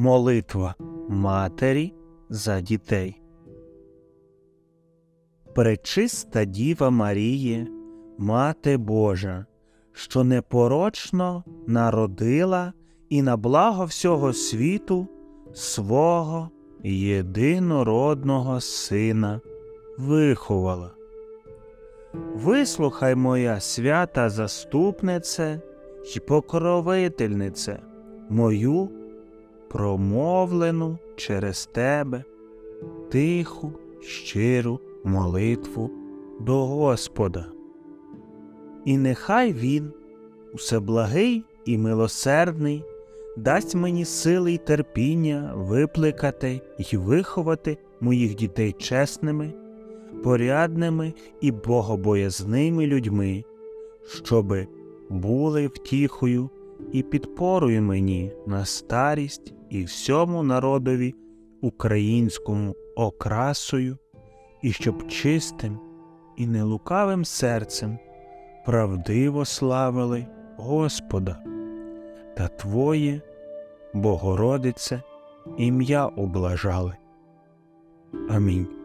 Молитва Матері за дітей. Пречиста Діва Маріє, Мати Божа, що непорочно народила і на благо всього світу свого єдинородного Сина виховала. Вислухай, моя свята заступнице й покровительнице, мою промовлену через тебе тиху, щиру молитву до Господа. І нехай Він, усеблагий і милосердний, дасть мені сили й терпіння випликати й виховати моїх дітей чесними, порядними і богобоязними людьми, щоби були втіхою і підпорою мені на старість і всьому народові українському окрасою, і щоб чистим і нелукавим серцем правдиво славили Господа та Твоє, Богородице, ім'я облажали. Амінь.